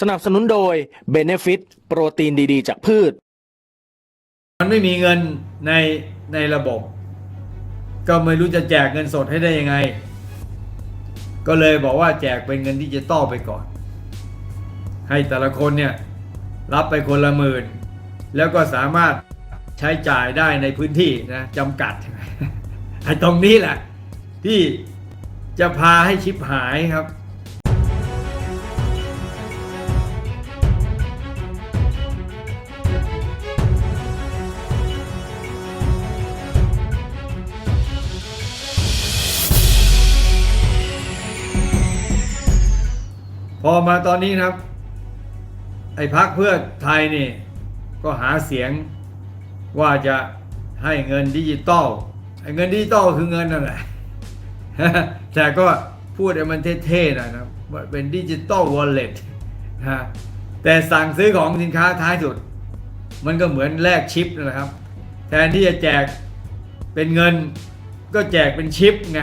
สนับสนุนโดย Benefit โปรตีนดีๆ จากพืช มันไม่มีเงินในในระบบ ก็ไม่รู้จะแจกเงินสดให้ได้ยังไง ก็เลยบอกว่าแจกเป็นเงินดิจิตอลไปก่อน ให้แต่ละคนเนี่ย รับไปคนละหมื่น แล้วก็สามารถใช้จ่ายได้ในพื้นที่นะจำกัดไอ้ตรงนี้แหละ ที่จะพาให้ชิบหายครับ พอมาตอนนี้ครับ ไอ้พักเพื่อไทยนี่ ก็หาเสียงว่าจะให้เงินดิจิตอลไอ้เงินดิจิตอลคือเงินนั่นแหละแต่ก็พูดให้มันเท่ๆหน่อยนะว่าเป็นดิจิตอลวอลเล็ตนะแต่สั่งซื้อของสินค้าท้ายสุด มันก็เหมือนแลกชิปนั่นแหละครับ แทนที่จะแจกเป็นเงินก็แจกเป็นชิปไง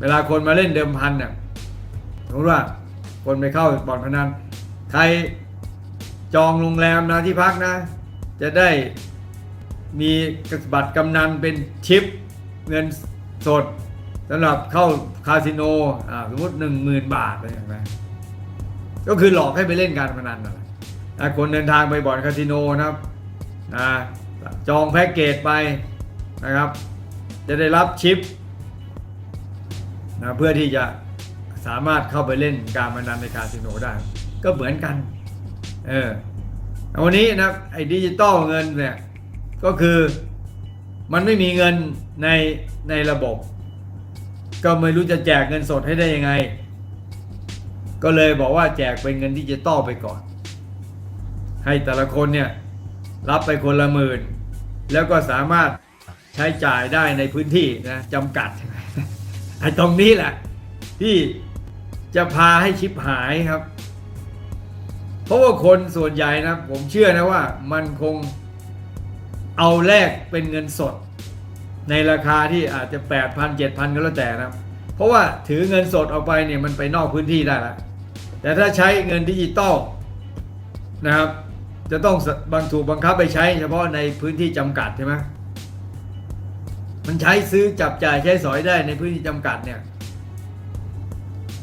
เวลาคนมาเล่นเดิมพันน่ะสมมติว่า คนไปเข้าบ่อนพนัน ใครจองโรงแรมนะที่พักนะ จะได้มีบัตรกำนันเป็นชิปเงินสดสำหรับเข้าคาสิโนสมมติหนึ่งหมื่นบาทอะไรอย่างเงี้ยก็คือหลอกให้ไปเล่นการพนันนะคนเดินทางไปบ่อนคาสิโนนะครับจองแพ็กเกจไปนะครับ จะได้รับชิปนะเพื่อที่จะ สามารถเข้าไปเล่นการพนันในคาสิโนได้ ก็เหมือนกัน เออวันนี้นะไอ้ดิจิตอลเงินเนี่ยก็คือมันไม่มีเงินในในระบบ ก็ไม่รู้จะแจกเงินสดให้ได้ยังไง ก็เลยบอกว่าแจกเป็นเงินดิจิตอลไปก่อน ให้แต่ละคนเนี่ยรับไปคนละหมื่น แล้วก็สามารถใช้จ่ายได้ในพื้นที่นะจำกัดไอ้ตรงนี้แหละที่ จะพาให้ชิบหายครับ เพราะว่าคนส่วนใหญ่นะผมเชื่อนะว่ามันคงเอาแลกเป็นเงินสด ในราคาที่อาจจะ 8 0 0 0 7,000 ก็แล้วแต่นะเพราะว่าถือเงินสดออกไปเนี่ยมันไปนอกพื้นที่ได้แล้วแต่ถ้าใช้เงินดิจิตอลนะครับ จะต้องบางถูกบังคับไปใช้เฉพาะในพื้นที่จำกัดใช่ไหมมันใช้ซื้อจับจ่ายใช้สอยได้ในพื้นที่จำกัดเนี่ย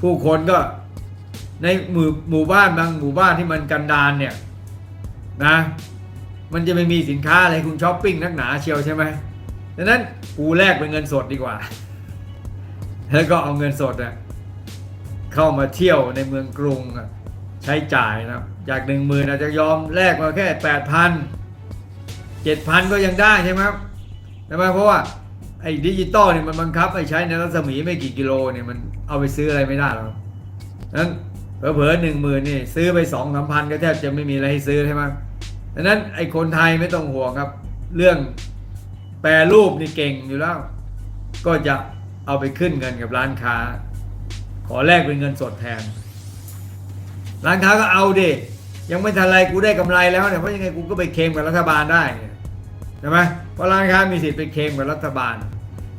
ผู้คนก็ในหมู่หมู่บ้านบางหมู่บ้านที่มันกันดารเนี่ยนะมันจะไม่มีสินค้าอะไรคุณช้อปปิ้งนักหนาเชียวใช่ไหมดังนั้นกูแลกเป็นเงินสดดีกว่า แล้วก็เอาเงินสดอะเข้ามาเที่ยวในเมืองกรุงอะใช้จ่ายนะจากหนึ่งหมื่นอาจจะยอมแลกมาแค่แปดพันเจ็ดพันก็ยังได้ใช่ไหมครับใช่ไหมเพราะว่าไอ้ดิจิตอลเนี่ยมันบังคับให้ใช้ในรัศมีไม่กี่กิโลเนี่ยมัน เอาไปซื้ออะไรไม่ได้หรอกนั้นเผลอๆหนึ่งหมื่นนี่ซื้อไปสองสามพันก็แทบจะไม่มีอะไรให้ซื้อใช่ไหมดังนั้นไอ้คนไทยไม่ต้องห่วงครับ เรื่องแปรรูปนี่เก่งอยู่แล้ว ก็จะเอาไปขึ้นเงินกับร้านค้า ขอแลกเป็นเงินสดแทน ร้านค้าก็เอาดิยังไม่ทันไรกูได้กำไรแล้วเนี่ยเพราะยังไงกูก็ไปเคลมกับรัฐบาลได้ใช่ไหมเพราะร้านค้ามีสิทธิ์ไปเคลมกับรัฐบาล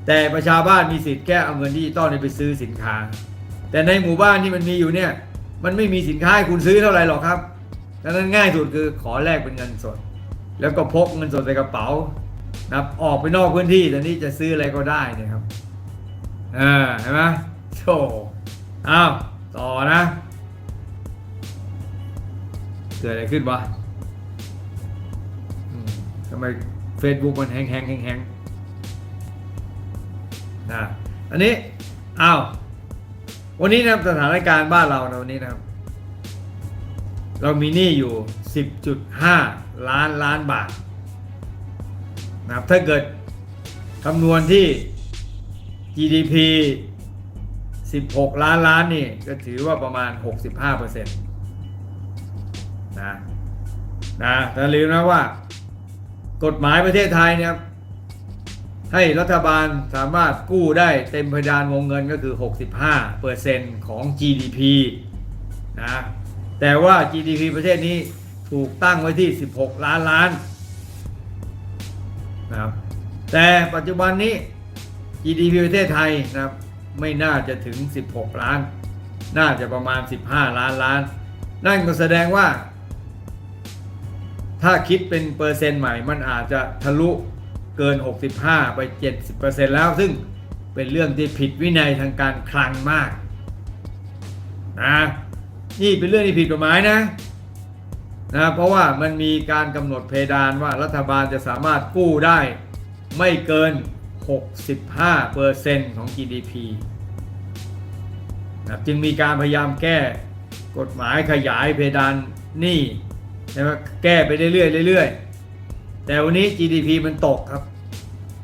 แต่ประชาบ้านมีสิทธิ์แค่เอาเงินดิจิตอลนี่ยไปซื้อสินค้า แต่ในหมู่บ้านที่มันมีอยู่เนี่ย มันไม่มีสินค้าให้คุณซื้อเท่าไหร่หรอกครับดังนั้นง่ายสุดคือขอแลกเป็นเงินสด แล้วก็พกเงินสดใส่กระเป๋านะครับออกไปนอกพื้นที่แต่นี่จะซื้ออะไรก็ได้เนี่ยครับอ่าเห็นไหมโธ่อ้าวต่อนะเกิดอะไรขึ้นวะทำไม Facebook มันแฮงแฮงแฮงแฮง นะอันนี้อ้าววันนี้นะครับสถานการณ์บ้านเราในวันนี้นะครับ เรามีหนี้อยู่ 10.5 ล้านล้านบาทนะครับถ้าเกิดคำนวณที่ GDP 16 ล้านล้านนี่ก็ถือว่าประมาณ 65%เปอร์เซ็นต์นะนะแต่ลืมนะว่า กฎหมายประเทศไทยเนี่ย ให้รัฐบาลสามารถกู้ได้เต็มเพดานวงเงินก็คือ 65%ของ GDP นะ แต่ว่า GDP ประเทศนี้ถูกตั้งไว้ที่ 16 ล้านล้านนะครับ แต่ปัจจุบันนี้ GDP ประเทศไทยนะครับ ไม่น่าจะถึง 16 ล้าน น่าจะประมาณ 15 ล้านล้าน นั่นก็แสดงว่า ถ้าคิดเป็นเปอร์เซ็นต์ใหม่มันอาจจะทะลุ เกิน 65 ไป 70%แล้ว ซึ่งเป็นเรื่องที่ผิดวินัยทางการคลังมากนะนี่เป็นเรื่องที่ผิดกฎหมายนะนะเพราะว่ามันมีการกำหนดเพดานว่ารัฐบาลจะสามารถกู้ได้ไม่เกิน 65%ของ GDP นะจึงมีการพยายามแก้กฎหมายขยายเพดานหนี้ใช่ไหมแก้ไปเรื่อยๆเรื่อยๆ แต่วันนี้ GDP มันตกครับ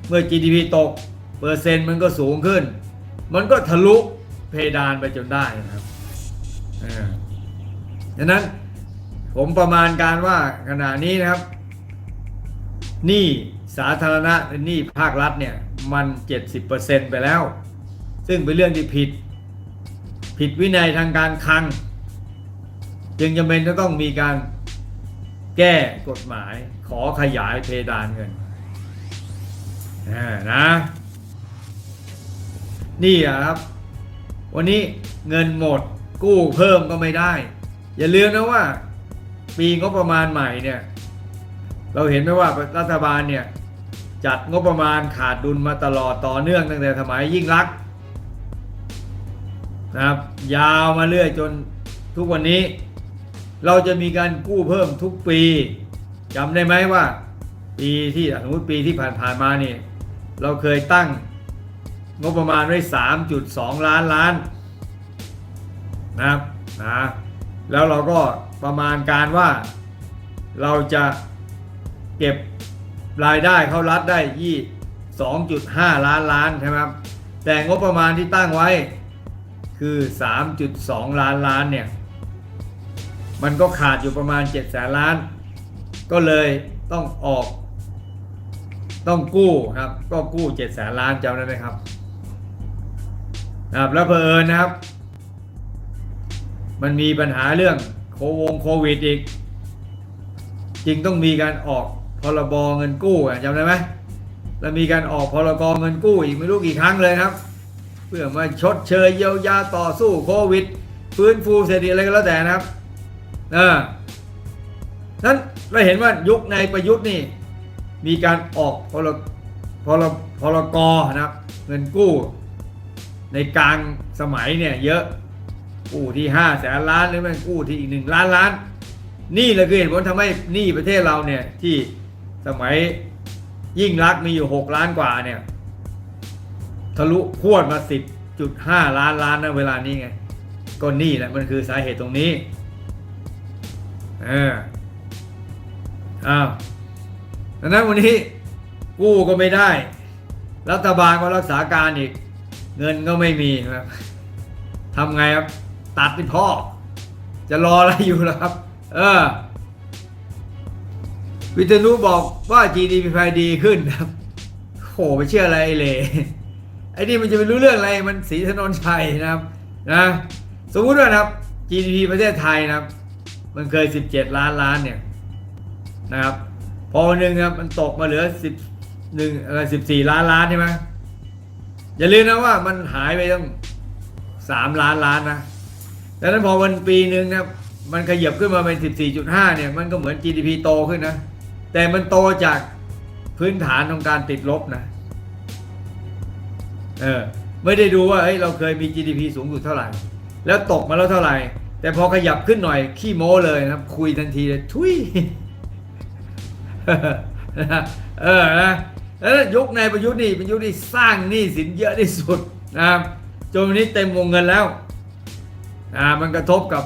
เมื่อ GDP ตก เปอร์เซ็นต์มันก็สูงขึ้น มันก็ทะลุเพดานไปจนได้นะครับดังนั้นผมประมาณการว่าขณะนี้นะครับหนี้สาธารณะหนี้ภาครัฐเนี่ยมัน 70%ไปแล้ว ซึ่งเป็นเรื่องที่ผิด ผิดวินัยทางการคลัง จึงจำเป็นจะต้องมีการแก้กฎหมาย ขอขยายเพดานเงินนะ นี่ครับ วันนี้เงินหมดกู้เพิ่มก็ไม่ได้ อย่าลืมนะว่า ปีงบประมาณใหม่เนี่ย เราเห็นไหมว่ารัฐบาลเนี่ย จัดงบประมาณขาดดุลมาตลอดต่อเนื่องตั้งแต่สมัยยิ่งรักษณ์นะครับ ยาวมาเรื่อยจนทุกวันนี้ เราจะมีการกู้เพิ่มทุกปี จำได้ไหมว่า ปีที่สมมติปีที่ผ่านๆมาเนี่ยเราเคยตั้งงบประมาณไว้ 3.2 ล้านล้านนะครับนะแล้วเราก็ประมาณการว่า เราจะเก็บรายได้เข้ารัฐได้ยี่2.5 ล้านล้านใช่ไหมครับแต่งบประมาณที่ตั้งไว้คือ 3.2 ล้านล้านเนี่ย มันก็ขาดอยู่ประมาณ7จ็ดแสนล้าน ก็เลยต้องออก ต้องกู้ครับ ก็กู้7จ็ดแสนล้านจำได้ไหมครับนะครับแล้วเพอเอิญนะครับ มันมีปัญหาเรื่องโควงโควิดอีกจึงต้องมีการออกพรบเงินกู้จำได้ไหมแล้วมีการออกพรกเงินกู้อีกไม่รู้กี่ครั้งเลยครับ เพื่อมาชดเชยเยียวยาต่อสู้โควิด ฟื้นฟูเศรษฐกิจอะไรก็แล้วแต่นะครับ เออ นั้นเราเห็นว่ายุคในประยุทธ์นี่ มีการออกพรพรพรกนะครับ เงินกู้ ในกลางสมัยเนี่ยเยอะกู้ที่ห้าแสนล้านหรือไม่กู้ที่อีกหนึ่งล้านล้าน นี่แหละคือเหตุผลทำให้หนี้ประเทศเราเนี่ยที่สมัยยิ่งรักมีอยู่6ล้านกว่าเนี่ยทะลุพวดมา10.5ล้านล้านนะเวลานี้ไง ก็นี่แหละมันคือสาเหตุตรงนี้ เออ อ้าวดังนั้นวันนี้กู้ก็ไม่ได้ รัฐบาลก็รักษาการอีก เงินก็ไม่มีครับทำไงครับ ตัดไปพ่อ จะรออะไรอยู่ล่ะครับ เออ วิทนุบอกว่า GDP ไทยดีขึ้นครับโหไปเชื่ออะไรเหลไอ้นี่มันจะไปรู้เรื่องอะไรมันสีถนนชัยนะครับ นะ สมมุติว่านะครับ GDP ประเทศไทยนะครับ มันเคย 17 ล้านล้านเนี่ย นะครับ พอวันหนึ่งครับมันตกมาเหลือ10หนึ่งอะไร14ล้านล้านใช่ไหมอย่าลืมนะว่ามันหายไปตั้ง3ล้านล้านนะดังนั้นพอวันปีหนึ่งนะมันขยับขึ้นมาเป็น14.5เนี่ยมันก็เหมือน GDP โตขึ้นนะ แต่มันโตจากพื้นฐานของการติดลบนะเออไม่ได้ดูว่าเฮ้ยเราเคยมี GDP สูงสุดเท่าไหร่ แล้วตกมาแล้วเท่าไหร่ แต่พอขยับขึ้นหน่อยขี้โม้เลยนะครับคุยทันทีเลยทุย เออนะแล้วยุคในประยุทธ์นี่ประยุทธ์นี่สร้างหนี้สินเยอะที่สุดนะครับจนวันนี้เต็มวงเงินแล้วอ่ามันกระทบกับ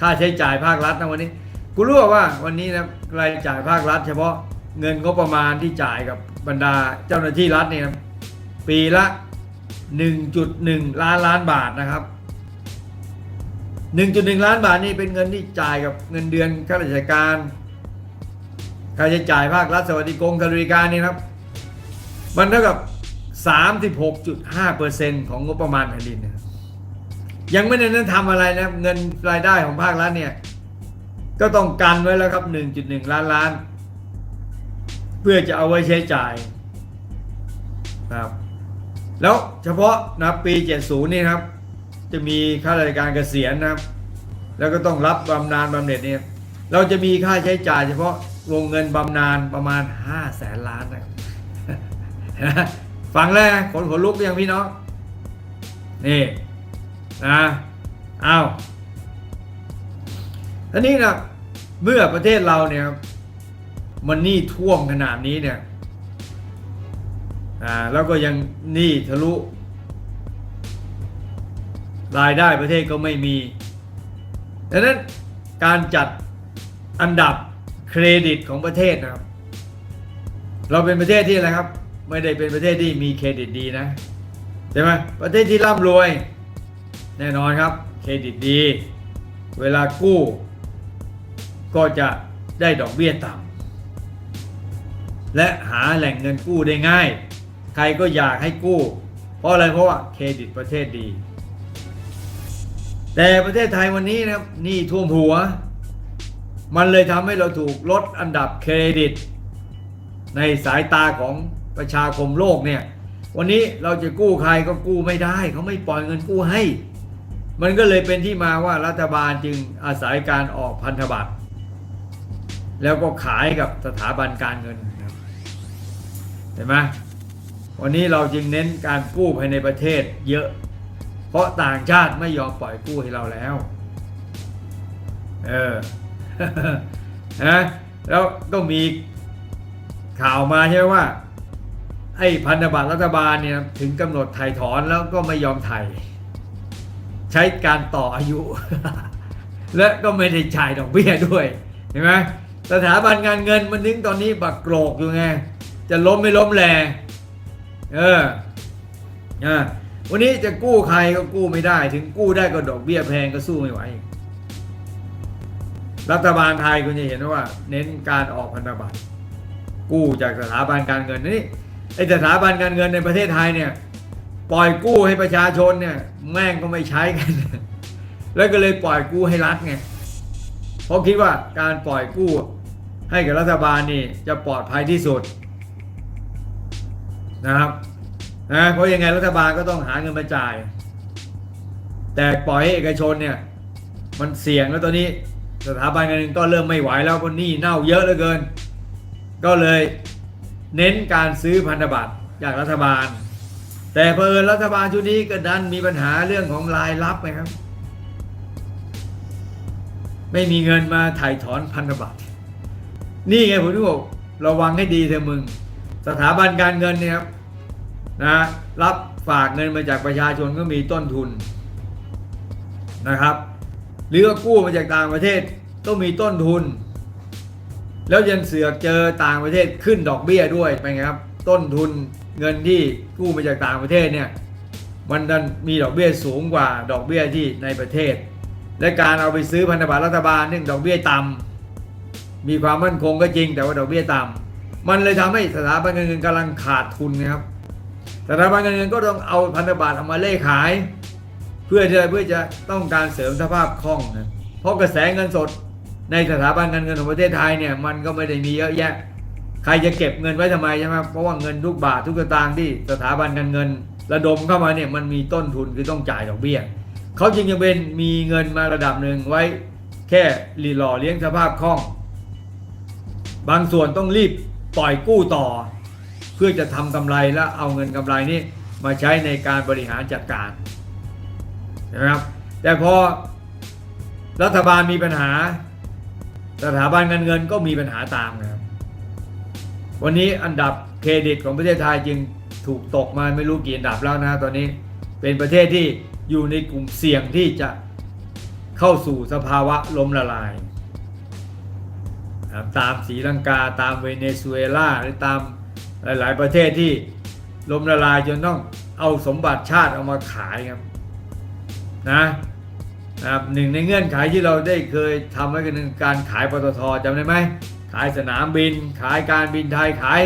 ค่าใช้จ่ายภาครัฐนะวันนี้กูรู้ว่าวันนี้นะรายจ่ายภาครัฐ เฉพาะเงินงบประมาณที่จ่ายกับบรรดาเจ้าหน้าที่รัฐเนี่ยนะปีละ 1.1 ล้านล้านบาทนะครับ 1.1 ล้านบาทนี่เป็นเงินที่จ่ายกับเงินเดือนข้าราชการ ค่าใช้จ่ายภาครัฐสวัสดิกงสวัสดิการนี่ครับ มันเท่ากับ 36.5%ของงบประมาณแผ่นดินนะยังไม่ได้นั้นทำอะไรนะเงินรายได้ของภาครัฐเนี่ย ก็ต้องกันไว้แล้วครับ 1.1 ล้านล้าน เพื่อจะเอาไว้ใช้จ่ายนะครับแล้วเฉพาะนะปี 70 นี่ครับ จะมีข้าราชการเกษียณนะครับ แล้วก็ต้องรับบำนาญบำเหน็จเนี่ยเราจะมีค่าใช้จ่ายเฉพาะ วงเงินบำนาญประมาณ5แสนล้านนะฟังแล้วขนขนลุกอยังพี่น้องนี่นะอ้าวทีนี้นะเมื่อประเทศเราเนี่ยครับมันหนี้ท่วมขนาดนี้เนี่ยอ่าแล้วก็ยังหนี้ทะลุ รายได้ประเทศก็ไม่มีดังนั้นการจัดอันดับ เครดิตของประเทศนะครับ เราเป็นประเทศที่อะไรครับ ไม่ได้เป็นประเทศที่มีเครดิตดีนะใช่ไหมประเทศที่ร่ำรวย แน่นอนครับ เครดิตดี เวลากู้ ก็จะได้ดอกเบี้ยต่ำและหาแหล่งเงินกู้ได้ง่าย ใครก็อยากให้กู้ เพราะอะไรเพราะว่าเครดิตประเทศดี แต่ประเทศไทยวันนี้นะครับหนี่ท่วมหัว มันเลยทำให้เราถูกลดอันดับเครดิต ในสายตาของประชาคมโลกเนี่ย วันนี้เราจะกู้ใครก็กู้ไม่ได้ เขาไม่ปล่อยเงินกู้ให้ มันก็เลยเป็นที่มาว่ารัฐบาลจึงอาศัยการออกพันธบัตรแล้วก็ขายกับสถาบันการเงินเห็นไหมวันนี้เราจึงเน้นการกู้ภายในประเทศเยอะ เพราะต่างชาติไม่ยอมปล่อยกู้ให้เราแล้ว เออ นะแล้วก็มีข่าวมาใช่ไหมว่า ไอ้พันธบัตรรัฐบาลเนี่ยถึงกำหนดไถ่ถอนแล้วก็ไม่ยอมไถ่ใช้การต่ออายุ และก็ไม่ได้จ่ายดอกเบี้ยด้วยเห็นไหมสถาบันการเงินมันถึงตอนนี้บักโกรกอยู่ไง จะล้มไม่ล้มแลเอออ่าวันนี้จะกู้ใครก็กู้ไม่ได้ ถึงกู้ได้ก็ดอกเบี้ยแพงก็สู้ไม่ไหว รัฐบาลไทยคุณจะเห็นว่า เน้นการออกพันธบัตรกู้จากสถาบันการเงินนี่ไอสถาบันการเงินในประเทศไทยเนี่ยปล่อยกู้ให้ประชาชนเนี่ยแม่งก็ไม่ใช้กัน แล้วก็เลยปล่อยกู้ให้รัฐไงเพราะคิดว่าการปล่อยกู้ให้กับรัฐบาลนี่จะปลอดภัยที่สุดนะครับนะเพราะยังไงรัฐบาลก็ต้องหาเงินมาจ่าย แต่ปล่อยให้เอกชนเนี่ยมันเสี่ยงแล้วตอนนี้ สถาบันการเงินก็เริ่มไม่ไหวแล้วคนนี้เน่าเยอะเหลือเกิน ก็เลยเน้นการซื้อพันธบัตรจากรัฐบาล แต่เพอญรัฐบาลชุดนี้ก็ดันมีปัญหาเรื่องของรายรับไงครับ ไม่มีเงินมาถ่ายถอนพันธบัตรนี่ไงผมถึงบอกระวังให้ดีเถอะมึง สถาบันการเงินเนี่ยครับนะรับฝากเงินมาจากประชาชนก็มีต้นทุนนะครับ หรือว่ากู้มาจากต่างประเทศก็มีต้นทุน แล้วยังเสือกเจอต่างประเทศขึ้นดอกเบี้ยด้วยเป็นไงครับ ต้นทุนเงินที่กู้มาจากต่างประเทศเนี่ยมันดันมีดอกเบี้ยสูงกว่าดอกเบี้ยที่ในประเทศ และการเอาไปซื้อพันธบัตรรัฐบาลเนี่ยดอกเบี้ยต่ำมีความมั่นคงก็จริงแต่ว่าดอกเบี้ยต่ำมันเลยทำให้สถาบันการเงินกำลังขาดทุนนะครับสถาบันการเงินก็ต้องเอาพันธบัตรเอามาเล่ขาย เพื่อจะเพื่อจะต้องการเสริมสภาพคล่องนะเพราะกระแสเงินสดในสถาบันการเงินของประเทศไทยเนี่ยมันก็ไม่ได้มีเยอะแยะ ใครจะเก็บเงินไว้ทำไมใช่ไหมเพราะว่าเงินทุกบาททุกสตางค์ที่สถาบันการเงิน ระดมเข้ามาเนี่ยมันมีต้นทุนคือต้องจ่ายดอกเบี้ยเขาจึงยังเป็นมีเงินมาระดับหนึ่งไว้ แค่รีหล่อเลี้ยงสภาพคล่อง บางส่วนต้องรีบปล่อยกู้ต่อ เพื่อจะทำกำไรแล้วเอาเงินกำไรนี้มาใช้ในการบริหารจัดการ นไหมครับ แต่พอรัฐบาลมีปัญหา สถาบันการเงินก็มีปัญหาตามนะครับ วันนี้อันดับเครดิตของประเทศไทยจึงถูกตกมาไม่รู้กี่อันดับแล้วนะตอนนี้เป็นประเทศที่อยู่ในกลุ่มเสี่ยงที่จะเข้าสู่สภาวะล้มละลาย ตามศรีลังกาตามเวเนซุเอลาหรือตามหลาย ๆ ประเทศที่ล้มละลายจนต้องเอาสมบัติชาติเอามาขายครับ นะนะครับหนึ่งในเงื่อนไขที่เราได้เคยทำไว้กันคือการขายปตทจำได้ไหมขายสนามบิน ขายการบินไทยขาย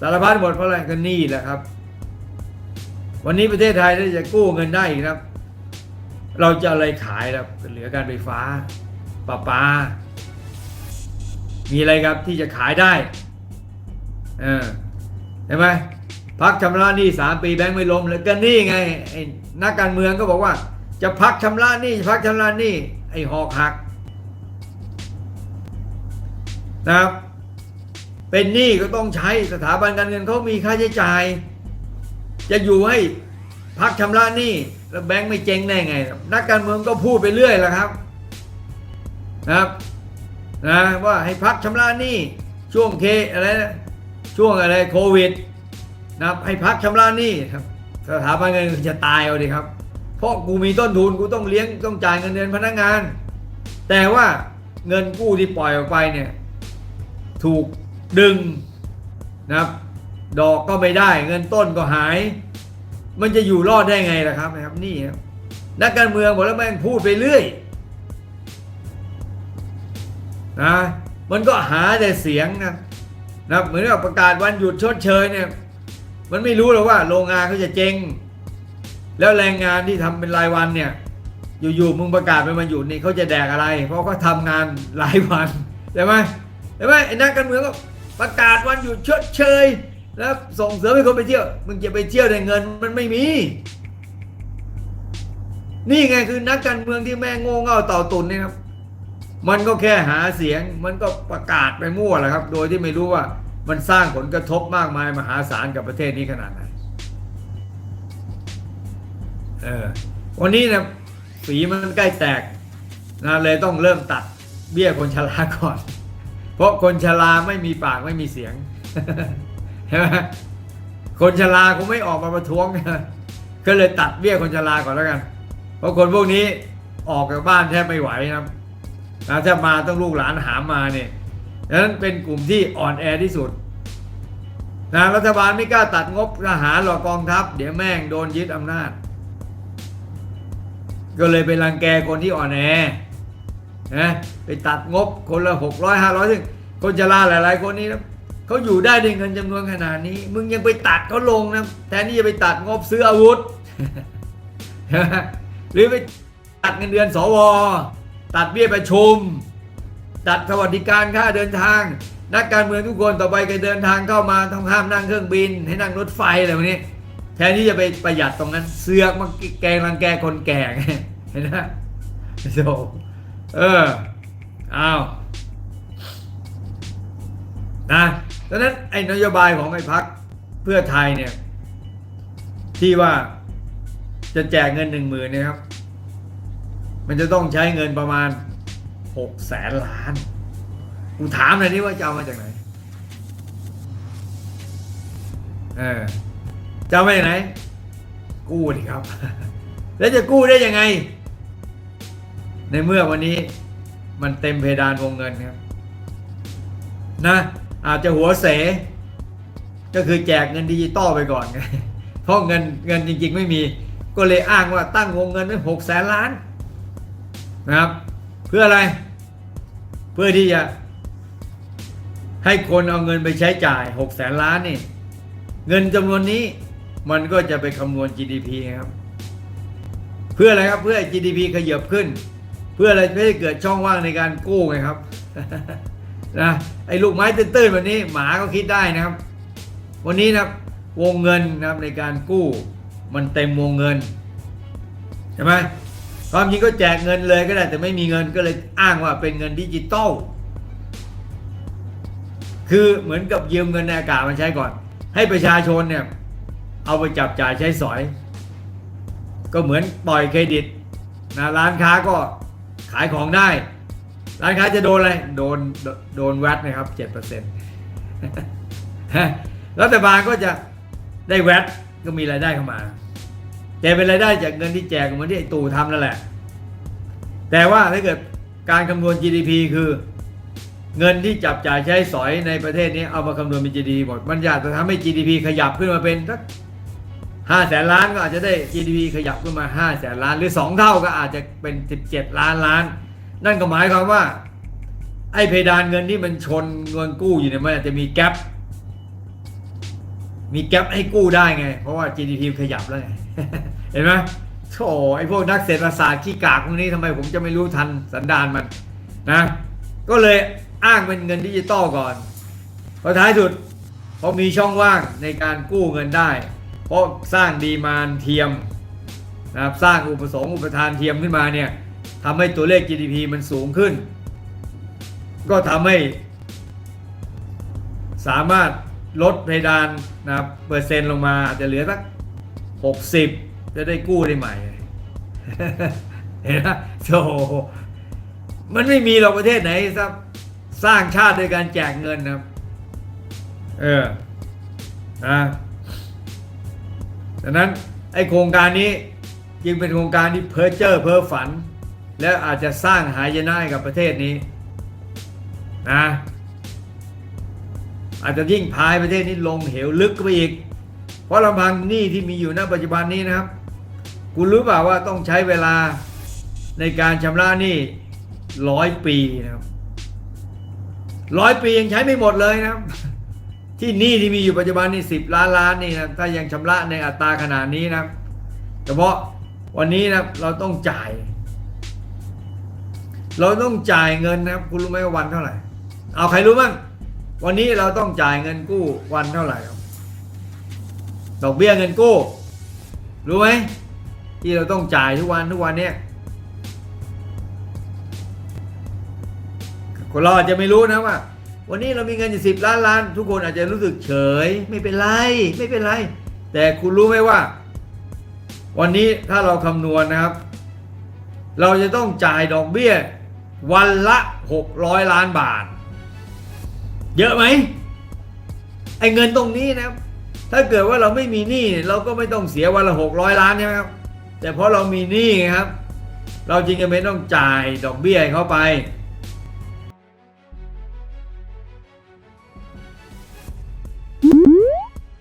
สารพัดหมดเพราะอะไรก็นี่แหละครับ วันนี้ประเทศไทยถ้จะกู้เงินได้อีกครับ เราจะอะไรขายครับเหลือการไฟฟ้าประปามีอะไรครับที่จะขายได้เออเห็นไหมพักชำระหนี้สามปีแบงค์ไม่ล้มเลยก็นี่ไงไอ้นักการเมืองก็บอกว่า จะพักชำระหนี้พักชำระหนี้ไอ้หอกหักนะครับ เป็นหนี้ก็ต้องใช้สถาบันการเงินเขามีค่าใช้จ่าย จะอยู่ให้พักชำระหนี้แล้วแบงค์ไม่เจ๊งได้ไง นักการเมืองก็พูดไปเรื่อยแหละครับนะครับนะว่าให้พักชำระหนี้ช่วงเคอะไรนะช่วงอะไรโควิดนะครับให้พักชำระหนี้ครับ สถาบันการเงินจะตายเอาดิครับ เพราะกูมีต้นทุนกูต้องเลี้ยงต้องจ่ายเงินเดือนพนักงาน แต่ว่าเงินกู้ที่ปล่อยออกไปเนี่ยถูกดึงนะครับดอกก็ไม่ได้เงินต้นก็หาย มันจะอยู่รอดได้ไงล่ะครับนะครับนี่ครับนักการเมืองบอกแล้วแม่งพูดไปเรื่อยนะมันก็หาแต่เสียงนะนะเหมือนกับประกาศวันหยุดชดเชยเนี่ย มันไม่รู้หรอกว่าโรงงานเขาจะเจ๊ง แล้วแรงงานที่ทำเป็นรายวันเนี่ย อยู่ๆมึงประกาศเป็นวันหยุดนี่เขาจะแดกอะไร เพราะเขาทำงานรายวันใช่ไหมใช่ไหมไอ้นักการเมืองก็ประกาศวันหยุดชดเชย แล้วส่งเสริมให้คนไปเที่ยว มึงจะไปเที่ยวได้เงินมันไม่มี นี่ไงคือนักการเมืองที่แม่งโง่เง่าเต่าตุนนี่ครับ มันก็แค่หาเสียง มันก็ประกาศไปมั่วแหละครับ โดยที่ไม่รู้ว่ามันสร้างผลกระทบมากมายมหาศาลกับประเทศนี้ขนาดไหน เออวันนี้นะฝีมันใกล้แตกนะเลยต้องเริ่มตัดเบี้ยคนชราก่อน เพราะคนชราไม่มีปากไม่มีเสียงใช่ไหมคนชราคงไม่ออกมาประท้วงก็เลยตัดเบี้ยคนชราก่อนแล้วกัน เพราะคนพวกนี้ออกจากบ้านแทบไม่ไหวนะครับนะถ้ามาต้องลูกหลานหามมาเนี่ยดังนั้นเป็นกลุ่มที่อ่อนแอที่สุดนะรัฐบาลไม่กล้าตัดงบทหารหรอกกองทัพ เดี๋ยวแม่งโดนยึดอำนาจ ก็เลยไปรังแกคนที่อ่อนแอนะไปตัดงบคนละหกร้อยห้าร้อยซึ่งคนชราหลาย ๆ คนนี้นะเขาอยู่ได้ด้วยเงินจำนวนขนาดนี้ มึงยังไปตัดเขาลงนะแทนที่จะไปตัดงบซื้ออาวุธ หรือไปตัดเงินเดือนสว ตัดเบี้ยประชุม ตัดสวัสดิการค่าเดินทาง นักการเมืองทุกคนต่อไปก็เดินทางเข้ามาต้องห้ามนั่งเครื่องบิน ให้นั่งรถไฟอะไรพวกนี้ แทนที่จะไปประหยัดตรงนั้นเสือกมาแกงรังแกคนแก่ไงเห็นไหมโธ่เอออ้าวนะดังนั้นไอ้นโยบายของไอ้พักเพื่อไทยเนี่ย ที่ว่าจะแจกเงินหนึ่งหมื่นเนี่ยครับ มันจะต้องใช้เงินประมาณหกแสนล้านกูถามหน่อยนี่ว่าจะเอามาจากไหน เออ จะเอามาจากไหน กู้ดิครับ แล้วจะกู้ได้ยังไง ในเมื่อวันนี้มันเต็มเพดานวงเงินครับ นะ อาจจะหัวเส ก็คือแจกเงินดิจิตอลไปก่อนไงเพราะเงินเงินจริง ๆ ไม่มี ก็เลยอ้างว่าตั้งวงเงินไว้หกแสนล้าน นะครับ เพื่ออะไร เพื่อที่จะให้คนเอาเงินไปใช้จ่ายหกแสนล้านนี่ เงินจำนวนนี้ มันก็จะไปคำนวณ GDP ครับ เพื่ออะไรครับเพื่อ GDP ขยับขึ้น เพื่ออะไรเพื่อให้เกิดช่องว่างในการกู้ไงครับนะไอ้ลูกไม้ตื้นๆแบบนี้หมาก็คิดได้นะครับ วันนี้นะครับวงเงินนะครับในการกู้ มันเต็มวงเงินใช่ไหมความจริงก็แจกเงินเลยก็ได้แต่ไม่มีเงินก็เลยอ้างว่าเป็นเงินดิจิตอลคือเหมือนกับยืมเงินในอากาศมาใช้ก่อน ให้ประชาชนเนี่ย เอาไปจับจ่ายใช้สอย ก็เหมือนปล่อยเครดิตนะร้านค้าก็ขายของได้ ร้านค้าจะโดนอะไรโดนโดนแวดนะครับเจ็ดเปอร์เซ็นต์รัฐบาลก็จะได้แวดก็มีรายได้เข้ามาแต่เป็นรายได้จากเงินที่แจกเหมือนที่ไอ้ตู่ทำนั่นแหละ แต่ว่าถ้าเกิดการคำนวณ GDP คือ เงินที่จับจ่ายใช้สอยในประเทศนี้เอามาคำนวณเป็น GDP หมดมันอยากจะทำให้ GDP ขยับขึ้นมาเป็นสัก ห้าแสนล้านก็อาจจะได้ GDP ขยับขึ้นมาห้าแสนล้าน หรือสองเท่าก็อาจจะเป็น 17 ล้านล้าน นั่นก็หมายความว่า ไอ้เพดานเงินที่มันชนเงินกู้อยู่เนี่ยมันอาจจะมีแกลบมีแกลบให้กู้ได้ไง เพราะว่า GDP ขยับแล้วไง เห็นไหมโธ่ไอ้พวกนักเศรษฐศาสตร์ขี้กากพวกนี้ทำไมผมจะไม่รู้ทันสันดานมันนะ ก็เลยอ้างเป็นเงินดิจิตอลก่อนพอท้ายสุดพอมีช่องว่างในการกู้เงินได้ เพราะสร้างดีมานเทียมนะครับสร้างอุปสงค์อุปทานเทียมขึ้นมาเนี่ยทำให้ตัวเลข GDP มันสูงขึ้น ก็ทำให้ สามารถลดเพดานนะครับเปอร์เซ็นต์ลงมาอาจจะเหลือสัก 60 จะได้กู้ได้ใหม่ เห็นไหมโอ้โหมันไม่มีหรอกประเทศไหนสร้างสร้างชาติโดยการแจกเงินนะครับเออนะ ดังนั้นไอโครงการนี้จึงเป็นโครงการที่เพ้อเจ้อเพ้อฝัน และอาจจะสร้างหายนะให้กับประเทศนี้นะอาจจะยิ่งพายประเทศนี้ลงเหวลึกไปอีก เพราะลำพังหนี้ที่มีอยู่ณปัจจุบันนี้นะครับ คุณรู้เปล่าว่าต้องใช้เวลาในการชำระหนี้ร้อยปีนะครับร้อยปียังใช้ไม่หมดเลยนะครับ ที่หนี้ที่มีอยู่ปัจจุบันนี่สิบล้านล้านนี่นะถ้ายังชำระในอัตราขนาดนี้นะเฉพาะวันนี้นะเราต้องจ่าย เราต้องจ่ายเงินนะครับ คุณรู้ไหมวันเท่าไหร่ เอาใครรู้บ้างวันนี้เราต้องจ่ายเงินกู้วันเท่าไหร่ดอกเบี้ยเงินกู้ รู้ไหมที่เราต้องจ่ายทุกวันทุกวันเนี้ยคนเราอาจจะไม่รู้นะว่า วันนี้เรามีเงินอยู่สิบล้านล้าน ทุกคนอาจจะรู้สึกเฉย ไม่เป็นไรไม่เป็นไร แต่คุณรู้ไหมว่า วันนี้ถ้าเราคำนวณนะครับ เราจะต้องจ่ายดอกเบี้ย วันละ 600 ล้านบาท เยอะไหมไอ้เงินตรงนี้นะครับ ถ้าเกิดว่าเราไม่มีหนี้เราก็ไม่ต้องเสียวันละ 600 ล้านใช่ไหมครับแต่เพราะเรามีหนี้ครับ เราจริงๆไม่ต้องจ่ายดอกเบี้ยให้เขาไป